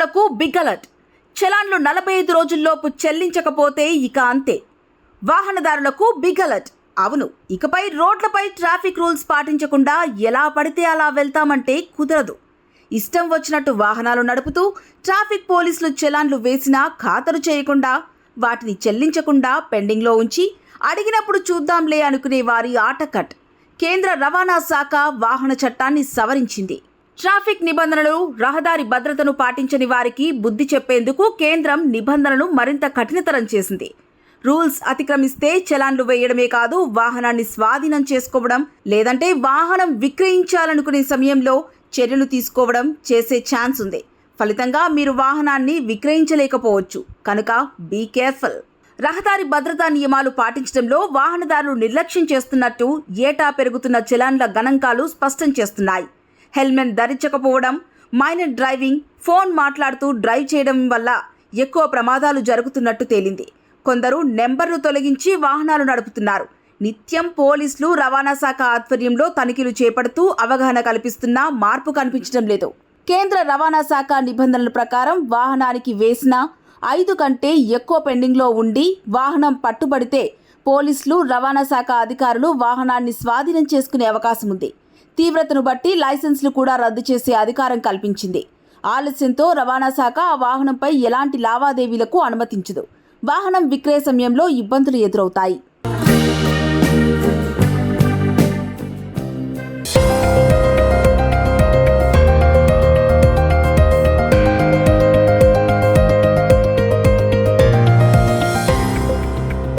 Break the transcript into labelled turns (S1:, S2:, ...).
S1: వాహనదారులకు big alert. చలాన్లు నలభై ఐదు రోజుల్లోపు చెల్లించకపోతే ఇక అంతే. వాహనదారులకు బిగ్ అలర్ట్. అవును ఇకపై రోడ్లపై ట్రాఫిక్ రూల్స్ పాటించకుండా ఎలా పడితే అలా వెళ్తామంటే కుదరదు. ఇష్టం వచ్చినట్టు వాహనాలు నడుపుతూ ట్రాఫిక్ పోలీసులు చలాన్లు వేసినా ఖాతరు చేయకుండా వాటిని చెల్లించకుండా పెండింగ్లో ఉంచి అడిగినప్పుడు చూద్దాంలే అనుకునే వారి ఆటకట్. కేంద్ర రవాణా శాఖ వాహన చట్టాన్ని సవరించింది. ట్రాఫిక్ నిబంధనలు రహదారి భద్రతను పాటించని వారికి బుద్ధి చెప్పేందుకు కేంద్రం నిబంధనలను మరింత కఠినతరం చేసింది. రూల్స్ అతిక్రమిస్తే చలాన్లు వేయడమే కాదు వాహనాన్ని స్వాధీనం చేసుకోవడం లేదంటే వాహనం విక్రయించాలనుకునే సమయంలో చర్యలు తీసుకోవడం చేసే ఛాన్స్ ఉంది. ఫలితంగా మీరు వాహనాన్ని విక్రయించలేకపోవచ్చు. కనుక బీ కేర్ఫుల్ రహదారి భద్రతా నియమాలు పాటించడంలో వాహనదారులు నిర్లక్ష్యం చేస్తున్నట్టు ఏటా పెరుగుతున్న చలాన్ల గణాంకాలు స్పష్టం చేస్తున్నాయి. హెల్మెట్ ధరించకపోవడం మైనర్ డ్రైవింగ్ ఫోన్ మాట్లాడుతూ డ్రైవ్ చేయడం వల్ల ఎక్కువ ప్రమాదాలు జరుగుతున్నట్టు తేలింది. కొందరు నెంబర్ను తొలగించి వాహనాలు నడుపుతున్నారు. నిత్యం పోలీసులు రవాణా శాఖ ఆధ్వర్యంలో తనిఖీలు చేపడుతూ అవగాహన కల్పిస్తున్నా మార్పు కనిపించడం లేదు. కేంద్ర రవాణా శాఖ నిబంధనల ప్రకారం వాహనానికి వేసిన ఐదు కంటే ఎక్కువ పెండింగ్లో ఉండి వాహనం పట్టుబడితే పోలీసులు రవాణా శాఖ అధికారులు వాహనాన్ని స్వాధీనం చేసుకునే అవకాశం ఉంది. తీవ్రతను బట్టి లైసెన్సులు కూడా రద్దు చేసే అధికారం కల్పించింది. ఆలస్యంతో రవాణా శాఖ ఆ వాహనంపై ఎలాంటి లావాదేవీలకు అనుమతించదు. వాహనం విక్రయ సమయంలో ఇబ్బందులు ఎదురవుతాయి.